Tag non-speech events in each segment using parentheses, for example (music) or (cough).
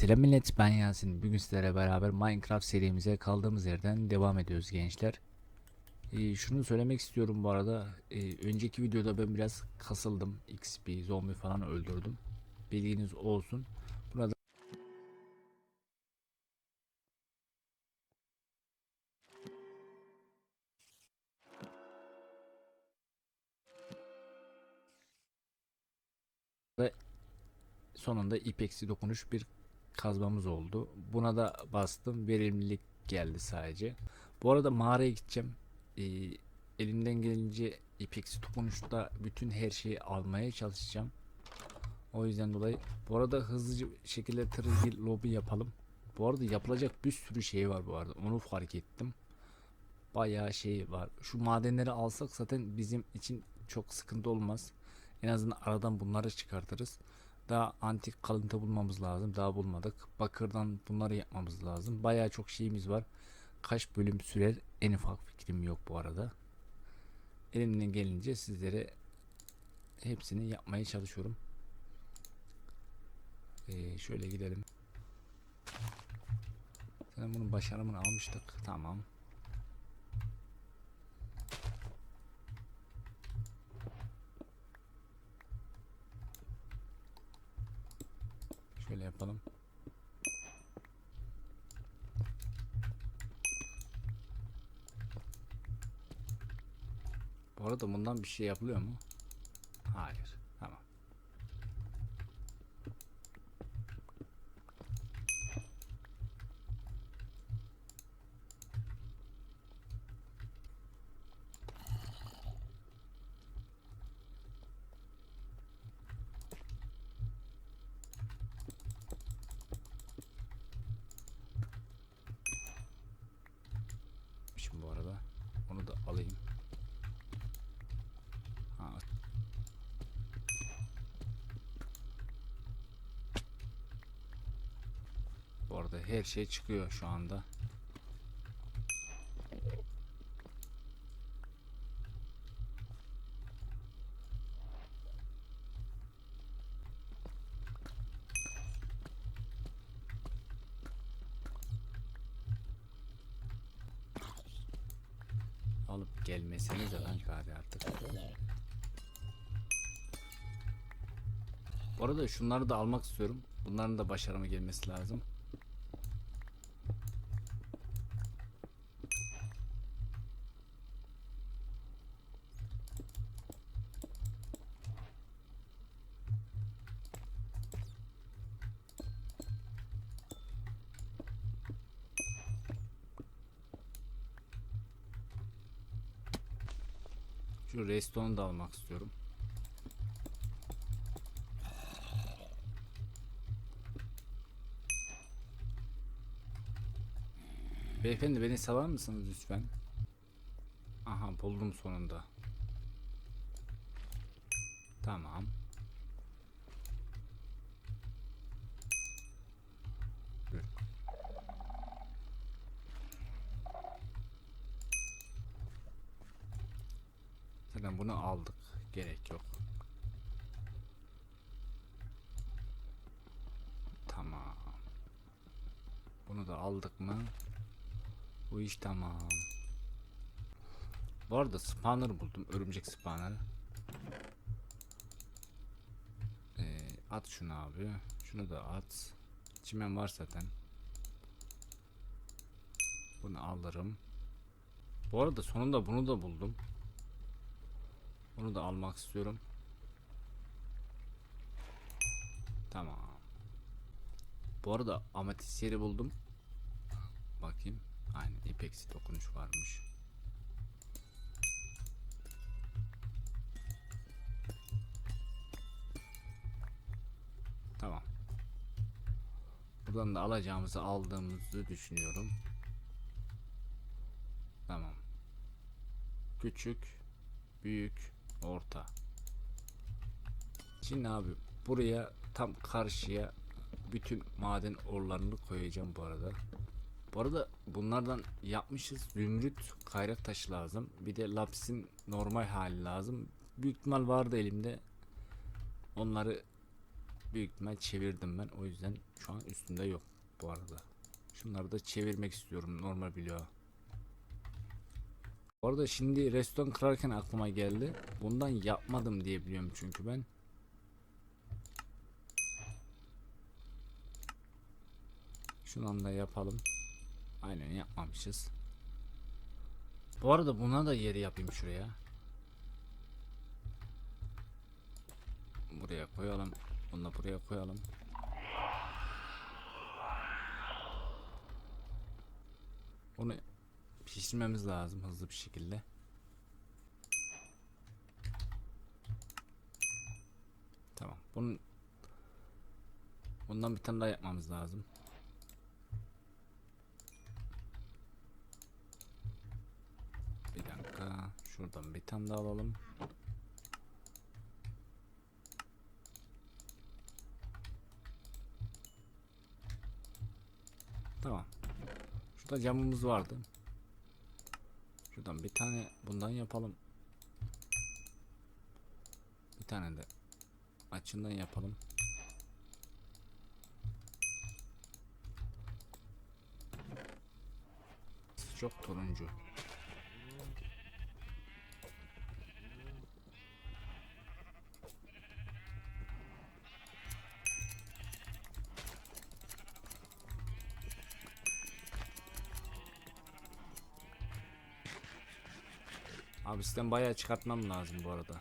Selam millet ben Yasin. Bugün sizlerle beraber Minecraft serimize kaldığımız yerden devam ediyoruz gençler. Ee, şunu söylemek istiyorum bu arada. Ee, önceki videoda ben biraz kasıldım. XP, zombi falan öldürdüm. Bilginiz olsun. Burada sonunda ipeksi dokunuş bir kazmamız oldu. Buna da bastım. Verimlilik geldi sadece. Bu arada mağaraya gideceğim. Ee, elimden gelince ipeksi dokunuşta bütün her şeyi almaya çalışacağım. O yüzden dolayı bu arada hızlıca şekilde tırgil lobi yapalım. Bu arada yapılacak bir sürü şey var bu arada. Onu fark ettim. Bayağı şey var. Şu madenleri alsak zaten bizim için çok sıkıntı olmaz. En azından aradan bunları çıkartırız. Daha antik kalıntı bulmamız lazım. Daha bulmadık. Bakırdan bunları yapmamız lazım. Bayağı çok şeyimiz var. Kaç bölüm sürer en ufak fikrim yok bu arada. Elimden gelince sizlere hepsini yapmaya çalışıyorum. Ee, şöyle gidelim. Zaten bunun başarımını almıştık. Tamam. Şöyle yapalım. Bu arada bundan bir şey yapılıyor mu? Hayır. Tamam. Şimdi bu arada onu da alayım. Ha. Bu arada her şey çıkıyor şu anda. Alıp gelmeseniz lan hadi artık. Bu arada şunları da almak istiyorum. Bunların da başarıma gelmesi lazım. Restoranı da almak istiyorum. Beyefendi beni salar mısınız lütfen? Aha buldum sonunda. Tamam. Zaten bunu aldık. Gerek yok. Tamam. Bunu da aldık mı? Bu iş tamam. Bu arada spawner buldum. Örümcek spawner. Ee, at şunu abi. Şunu da at. Çimen var zaten. Bunu alırım. Bu arada sonunda bunu da buldum. Bunu da almak istiyorum. Tamam. Bu arada ametist yeri buldum. Bakayım. Aynen ipeksi dokunuş varmış. Tamam. Buradan da alacağımızı aldığımızı düşünüyorum. Tamam. Küçük, büyük, orta. Şimdi abi buraya tam karşıya bütün maden orlarını koyacağım bu arada. Bu arada bunlardan yapmışız. Zümrüt kayrak taşı lazım. Bir de lapisin normal hali lazım. Büyük ihtimal vardı elimde. Onları büyük ihtimal çevirdim ben. O yüzden şu an üstünde yok bu arada. Şunları da çevirmek istiyorum normal bloğa. Bu arada şimdi restoran kırarken aklıma geldi. Bundan yapmadım diye biliyorum çünkü ben. Şundan da yapalım. Aynen yapmamışız. Bu arada buna da yeri yapayım şuraya. Buraya koyalım. Bunu da buraya koyalım. Bunu pişirmemiz lazım hızlı bir şekilde. Tamam. Bunun bundan bir tane daha yapmamız lazım. Bir dakika. Şuradan bir tane daha alalım. Tamam. Şurada camımız vardı. Şuradan bir tane bundan yapalım. Bir tane de açından yapalım. Çok turuncu. Sistem bayağı çıkartmam lazım bu arada.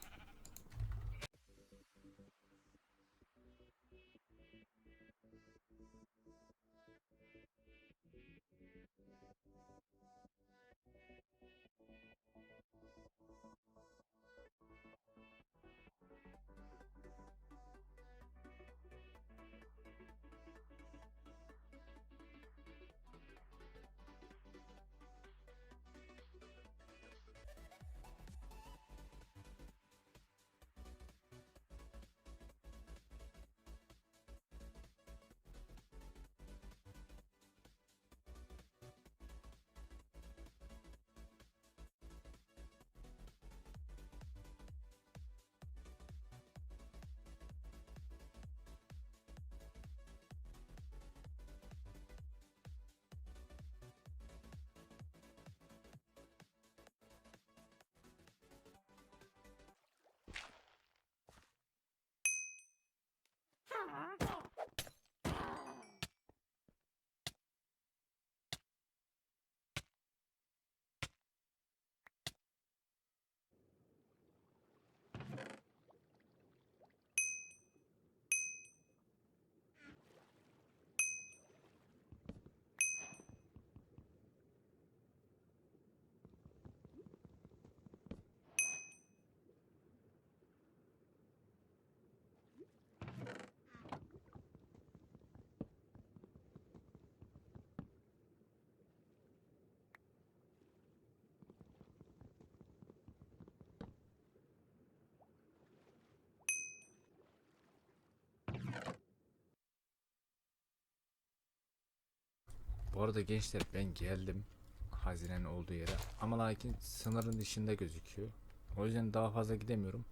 Bu arada gençler ben geldim hazinenin olduğu yere ama lakin sınırın dışında gözüküyor. O yüzden daha fazla gidemiyorum.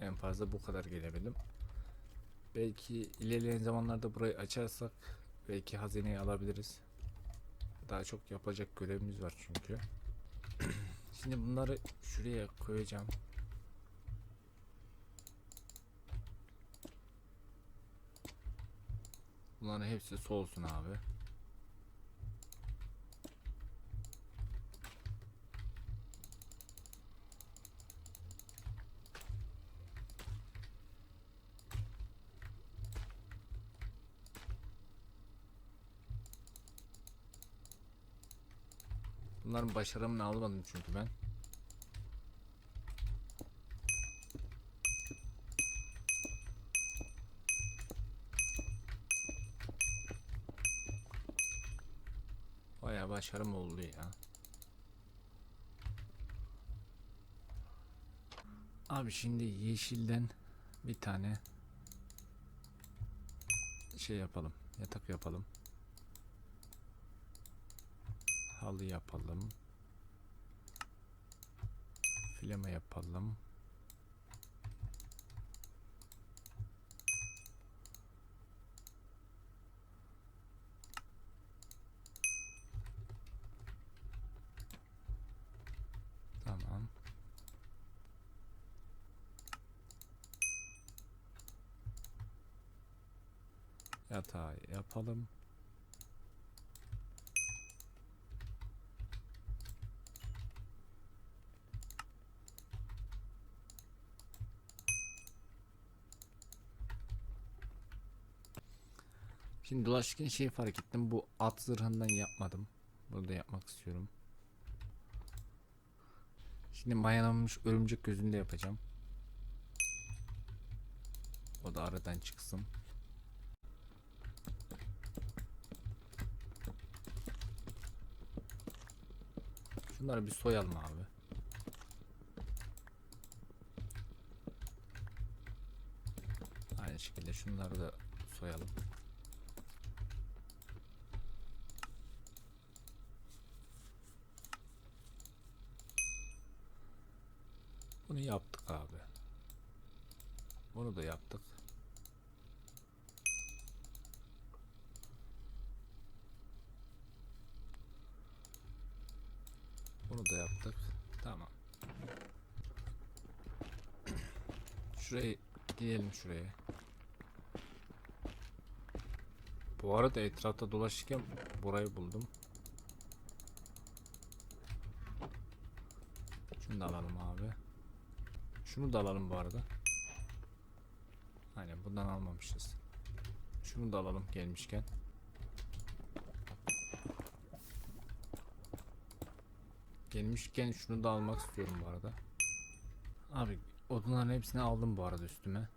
En fazla bu kadar gelebildim. Belki ilerleyen zamanlarda burayı açarsak belki hazineyi alabiliriz. Daha çok yapacak görevimiz var çünkü. (clears throat) Şimdi bunları şuraya koyacağım. Bunların hepsi solsun abi. Bunların başarımını almadım çünkü ben. Bayağı başarım oldu ya. Abi şimdi yeşilden bir tane şey yapalım. Yatak yapalım. halı yapalım. Filama yapalım. Tamam. Yatağı yapalım. Şimdi dolaşırken şey fark ettim. Bu at zırhından yapmadım. Burada yapmak istiyorum. Şimdi mayalanmış örümcek gözünde yapacağım. O da aradan çıksın. Şunları bir soyalım abi. Aynı şekilde şunları da soyalım. Bunu yaptık abi. Bunu da yaptık. Bunu da yaptık. Tamam. (clears throat) Şuraya gidelim şuraya. Bu arada etrafta dolaşırken burayı buldum. Şunu da alalım abi. Şunu da alalım bu arada. Aynen bundan almamışız. Şunu da alalım gelmişken. Gelmişken şunu da almak istiyorum bu arada. Abi odunların hepsini aldım bu arada üstüme.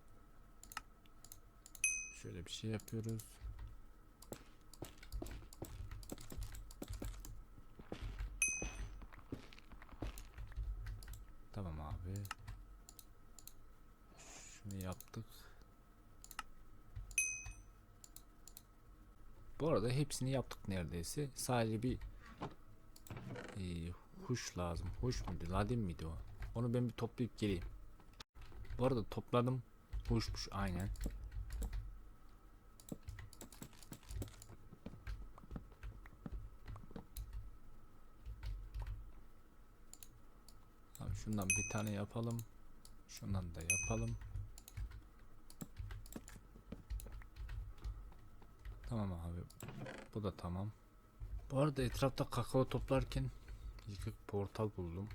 Şöyle bir şey yapıyoruz. Tamam abi. Şunu yaptık. Bu arada hepsini yaptık neredeyse. Sadece bir ee, huş lazım. Huş muydu? Ladin miydi o? Onu ben bir toplayıp geleyim. Bu arada topladım. Huşmuş aynen. Şundan bir tane yapalım. Şundan da yapalım. Tamam abi. Bu da tamam. Bu arada etrafta kakao toplarken yıkık portal buldum.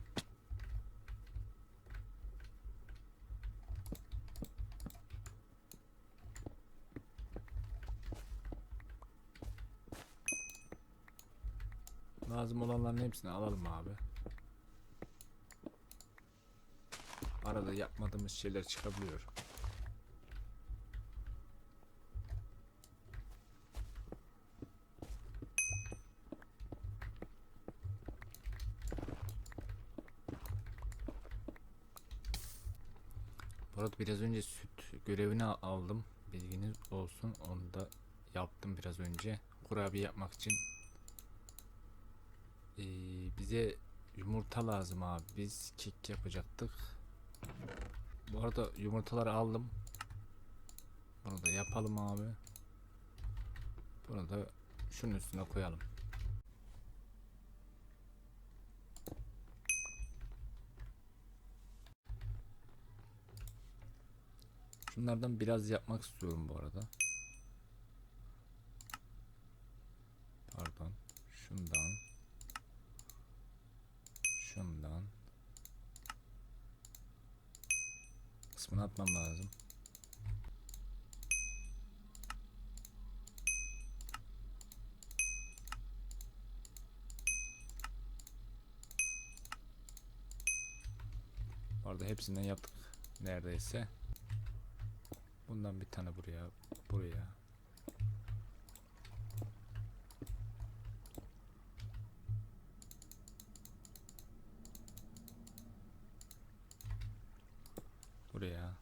Lazım olanların hepsini alalım abi. Arada yapmadığımız şeyler çıkabiliyor. Arada biraz önce süt görevini al- aldım. Bilginiz olsun. Onu da yaptım biraz önce. Kurabiye yapmak için. Ee, bize yumurta lazım abi. Biz kek yapacaktık. Bu arada yumurtaları aldım. Bunu da yapalım abi. Bunu da şunun üstüne koyalım. Şunlardan biraz yapmak istiyorum bu arada. Pardon. Şundan. Şundan. Kısmını atmam lazım. Orada hepsinden yaptık neredeyse. Bundan bir tane buraya, buraya. Buraya.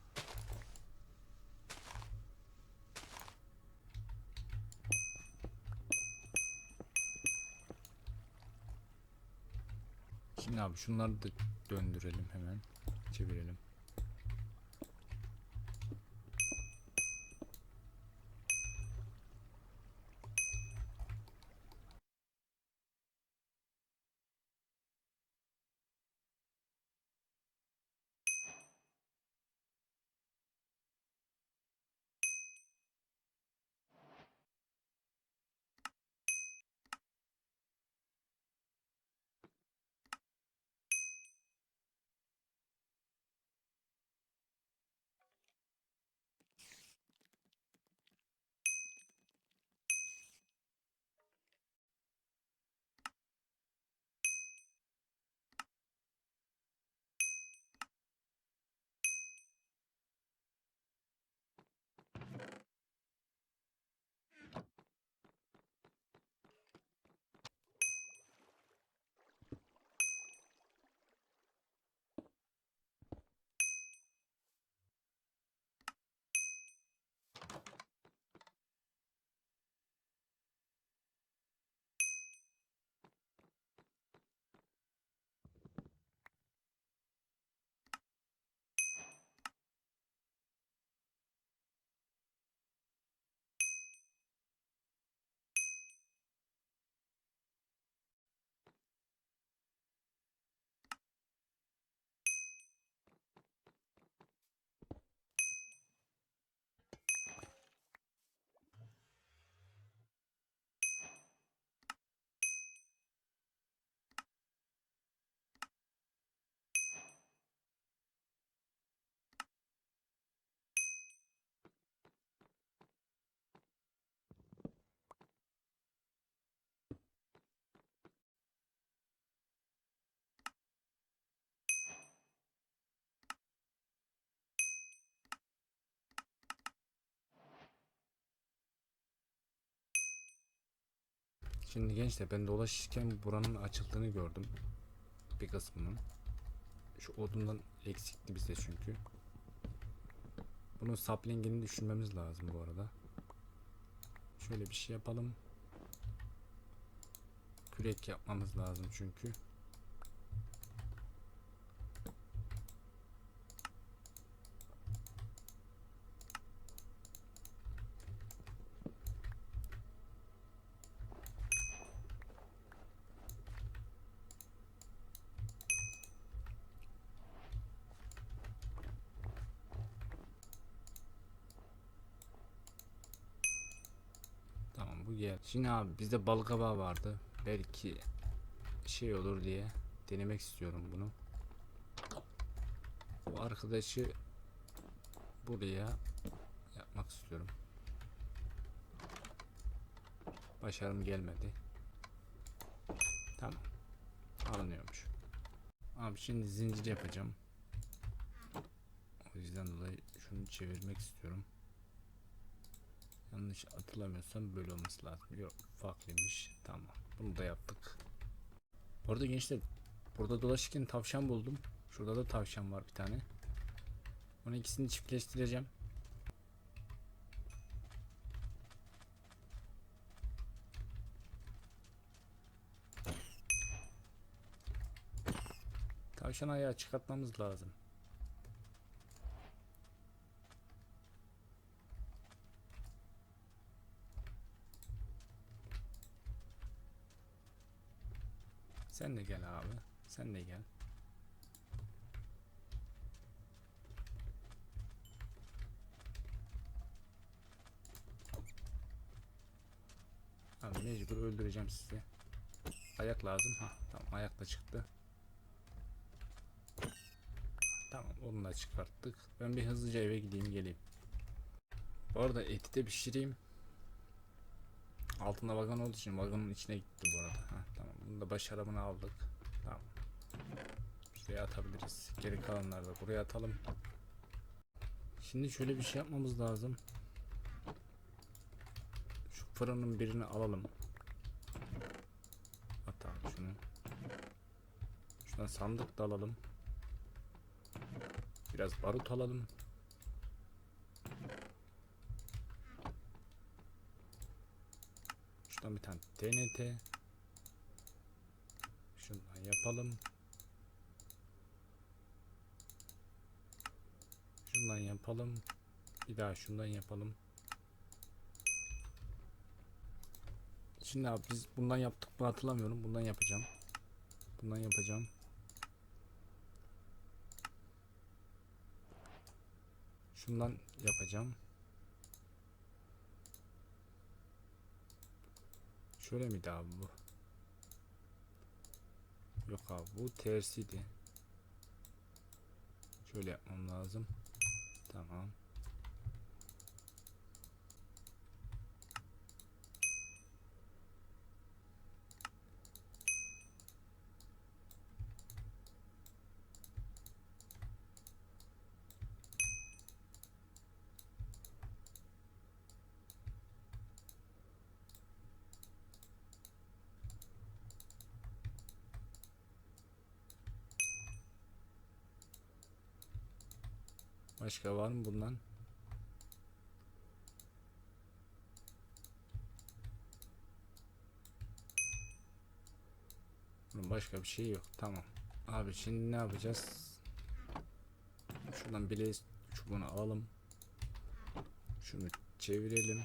Şimdi abi şunları da döndürelim hemen. Çevirelim. Şimdi gençler ben dolaşırken buranın açıldığını gördüm. Bir kısmının. Şu odundan eksikti bizde çünkü. Bunun saplingini düşünmemiz lazım bu arada. Şöyle bir şey yapalım. Kürek yapmamız lazım çünkü. Gel. Şimdi abi bizde bal kabağı vardı. Belki şey olur diye denemek istiyorum bunu. Bu arkadaşı buraya yapmak istiyorum. Başarım gelmedi. Tamam. Alınıyormuş. Abi şimdi zincir yapacağım. O yüzden dolayı şunu çevirmek istiyorum. Yanlış hatırlamıyorsam böyle olması lazım. Yok farklıymış. Tamam. Bunu da yaptık. Bu arada gençler burada dolaşırken tavşan buldum. Şurada da tavşan var bir tane. Onu ikisini çiftleştireceğim. Tavşan ayağı çıkartmamız lazım. Sen de gel abi. Sen de gel. Abi mecbur öldüreceğim sizi. Ayak lazım. Ha tamam ayak da çıktı. Tamam onu da çıkarttık. Ben bir hızlıca eve gideyim geleyim. Bu arada eti de pişireyim. Altında vagon olduğu için vagonun içine gitti bu arada. Ha, tamam bunu da başarımını aldık. Tamam. Şuraya atabiliriz. Geri kalanları da buraya atalım. Şimdi şöyle bir şey yapmamız lazım. Şu fırının birini alalım. At şunu. Şuradan sandık da alalım. Biraz barut alalım. Şuradan bir tane TNT. Şundan yapalım. Şundan yapalım. Bir daha şundan yapalım. Şimdi abi biz bundan yaptık mı hatırlamıyorum. Bundan yapacağım. Bundan yapacağım. Şundan yapacağım. Şöyle miydi abi bu? Yok abi bu tersiydi. Şöyle yapmam lazım. Tamam. Başka var mı bundan? Başka bir şey yok. Tamam. Abi şimdi ne yapacağız? Şuradan bileğiz çubuğunu alalım. Şunu çevirelim.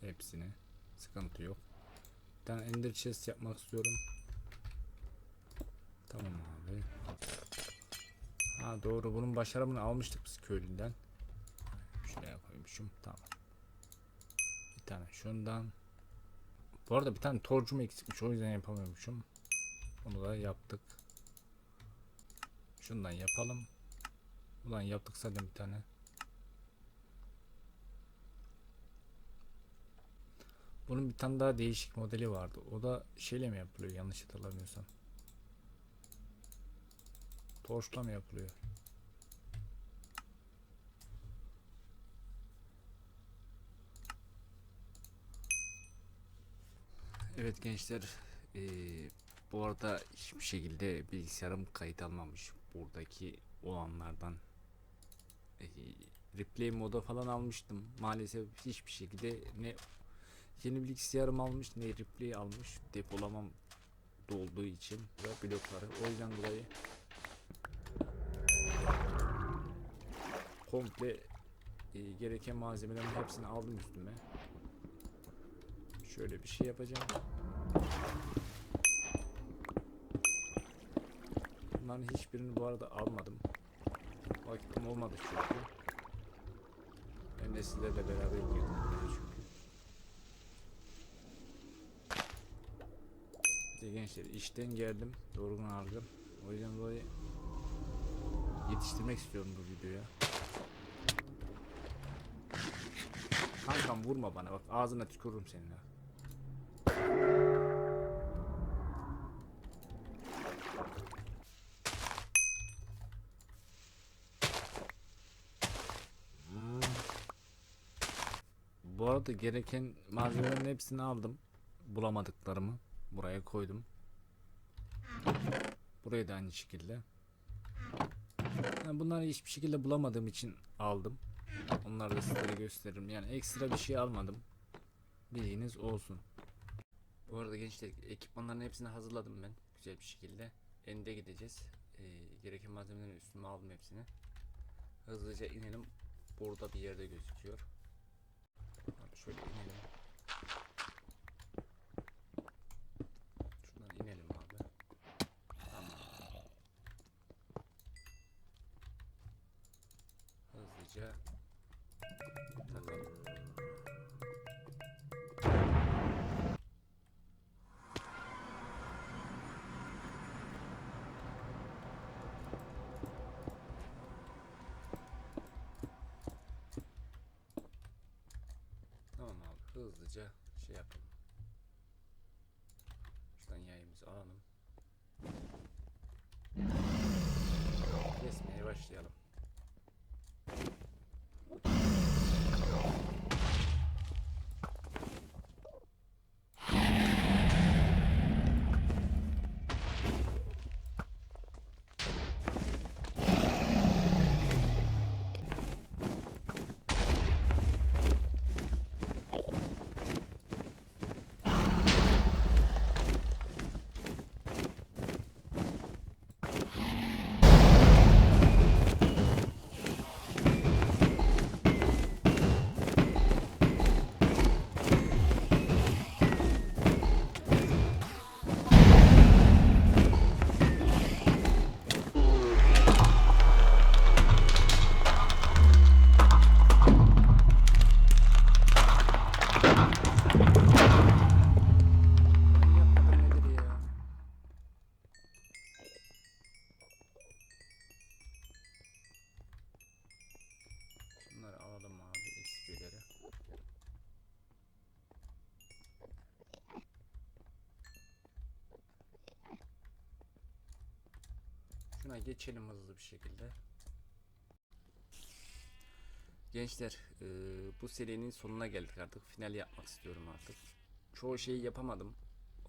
Hepsini. Sıkıntı yok. Bir tane ender chest yapmak istiyorum. Tamam abi. Ha doğru bunun başarımını almıştık biz köylüden. Şuraya koymuşum. Tamam. Bir tane şundan. Bu arada bir tane torcum eksikmiş o yüzden yapamıyormuşum. Onu da yaptık. Şundan yapalım. Ulan yaptık zaten bir tane. Bunun bir tane daha değişik modeli vardı. O da şeyle mi yapılıyor yanlış hatırlamıyorsam. Torçla mı yapılıyor? Evet gençler, eee, bu arada hiçbir şekilde bilgisayarım kayıt almamış buradaki olanlardan. Eee, replay moda falan almıştım. Maalesef hiçbir şekilde ne yeni bilgisayarım almış ne replay almış. Depolamam dolduğu için ve blokları. O yüzden dolayı komple eee, gereken malzemelerin hepsini aldım üstüme. Şöyle bir şey yapacağım. Bunların hiçbirini bu arada almadım. Vaktim olmadı çünkü. Ben de sizlerle beraber girdim çünkü. İşte gençler işten geldim. Yorgun argın. O yüzden dolayı yetiştirmek istiyorum bu videoya. Kankam vurma bana bak ağzına tükürürüm senin ha. Bu arada gereken malzemelerin hepsini aldım. Bulamadıklarımı buraya koydum. Burayı da aynı şekilde. Yani bunları hiçbir şekilde bulamadığım için aldım. Onları da sizlere gösteririm. Yani ekstra bir şey almadım. Bilginiz olsun. Bu arada gençler ekipmanların hepsini hazırladım ben güzel bir şekilde. Ende gideceğiz. Ee, gereken malzemelerin üstüme aldım hepsini. Hızlıca inelim. Burada bir yerde gözüküyor. Şöyle inelim. Hızlıca şey yapalım. Şuradan yayımızı alalım. Kesmeye başlayalım. Şuna geçelim hızlı bir şekilde. Gençler, eee, bu serinin sonuna geldik artık. Final yapmak istiyorum artık. Çoğu şeyi yapamadım.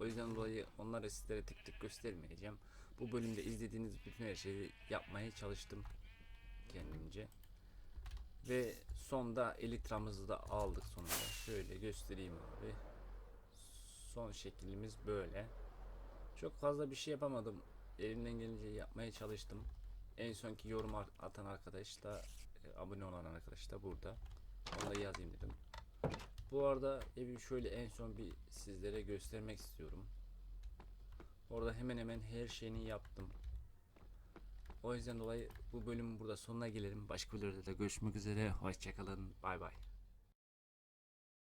O yüzden dolayı onları sizlere tek tek göstermeyeceğim. Bu bölümde izlediğiniz bütün her şeyi yapmaya çalıştım kendimce. Ve sonda elitramızı da aldık sonunda. Şöyle göstereyim abi. Son şeklimiz böyle. Çok fazla bir şey yapamadım. Elimden gelince yapmaya çalıştım. En sonki yorum at- atan arkadaş da e, abone olan arkadaş da burada. Onu da yazayım dedim. Bu arada evi şöyle en son bir sizlere göstermek istiyorum. Orada hemen hemen her şeyini yaptım. O yüzden dolayı bu bölümün burada sonuna gelelim. Başka bir videoda görüşmek üzere. Hoşçakalın. Bay bay.